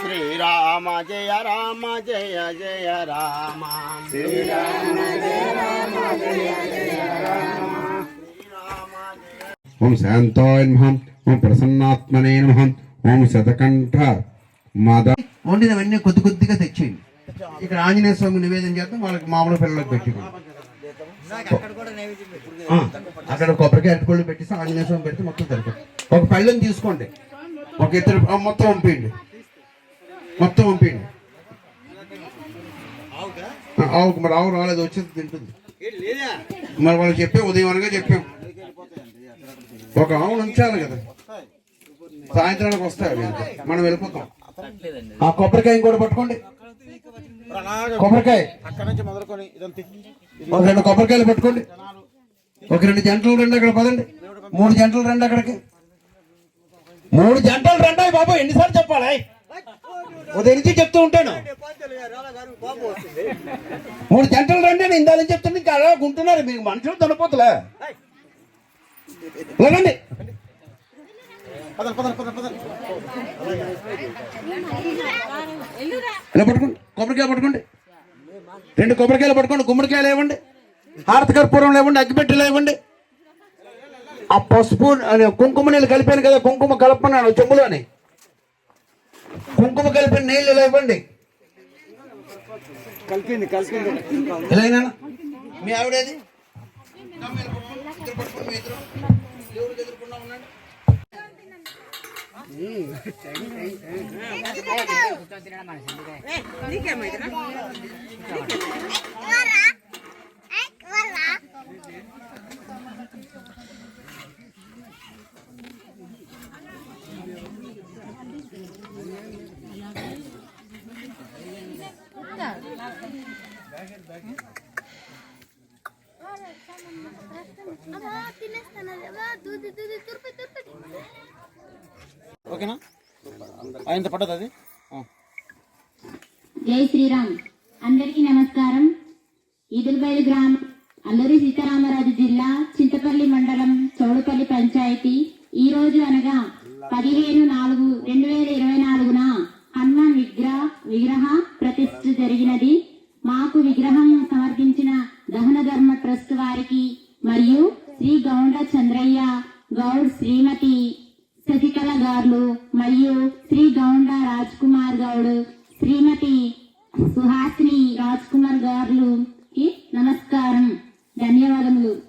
శ్రీరామ జయ రామ జయ జయ రామ. ఓం శాంతాయ నమః ఓం ప్రసన్నాత్మనే నమః ఓం శతకంఠ మద వండినవన్నీ కొద్ది కొద్దిగా తెచ్చేయండి. ఇక్కడ ఆంజనేయ స్వామి నివేదన చేద్దాం వాళ్ళకి మామూలు పిల్లలకు పెట్టి అక్కడ కొబ్బరికాయ అరటిపళ్ళు పెట్టేసి ఆంజనేయ స్వామి పెడితే మొత్తం సరిపోతుంది. ఒక పళ్ళెం తీసుకోండి. ఒక ఇద్దరు మొత్తం పంపించండి. మొత్తం పంపించండి. ఆవుకు మరి ఆవు రాలేదు వచ్చేది తింటుంది. మరి వాళ్ళు చెప్పాం ఉదయం అనగా చెప్పాం. ఒక ఆవును ఉంచాలి కదా. సాయంత్రానికి వస్తాయి. మనం వెళ్ళిపోతాం. ఆ కొబ్బరికాయ కూడా పట్టుకోండి. కొబ్బరికాయ. అక్కడ నుంచి మొదలుకొని రెండు కొబ్బరికాయలు పట్టుకోండి. ఒక రెండు జంటలు రండి అక్కడ పదండి. మూడు జంటలు రండి అక్కడికి. మూడు జంటలు రండి బాబు ఎన్నిసార్లు చెప్పాలి? ఉదయం నుంచి చెప్తూ ఉంటాను. మూడు జంటలు రండి నేను ఇందాలని చెప్తుంది ఇంకా అలా ఉంటున్నారు మీకు మనుషులు తనపోతులే లేదండి ఇలా పట్టుకోండి. కొబ్బరికాయ పట్టుకోండి. రెండు కొబ్బరికాయలు పట్టుకోండి. గుమ్మడికాయలు ఇవ్వండి హారతి కర్పూరం ఇవ్వండి అగ్గిపెట్టెలు ఇవ్వండి ఆ పసుపు అనే కుంకుమ నీళ్ళు కలిపాను కదా కుంకుమ కలపన్నాను చెంబులోని. కుంకుమ కలిపిన నీళ్ళు ఇలా ఇవ్వండి కలిపింది కలిపింది. ఇలా అయినా? మీ ఆవిడేది ఓకేనా? ఆయన పడ్డది అది? జై శ్రీరామ్. అందరికీ నమస్కారం. ఈదులబైలు గ్రామం అల్లూరి సీతారామరాజు జిల్లా చింతపల్లి మండలం చౌడుపల్లి పంచాయతీ. ఈ రోజు అనగా పదిహేను నాలుగు రెండు వేల ఇరవై నాలుగున హనుమాన్ విగ్రహ విగ్రహ ట్రస్ట్ వారికి మరియు శ్రీ గౌండ చంద్రయ్య గౌడ్ శ్రీమతి శశికళ గారు మరియు శ్రీ గౌండ రాజ్ కుమార్ గౌడ్ శ్రీమతి సుహాసిని రాజ్ కుమార్ గారు నమస్కారం. ధన్యవాదములు.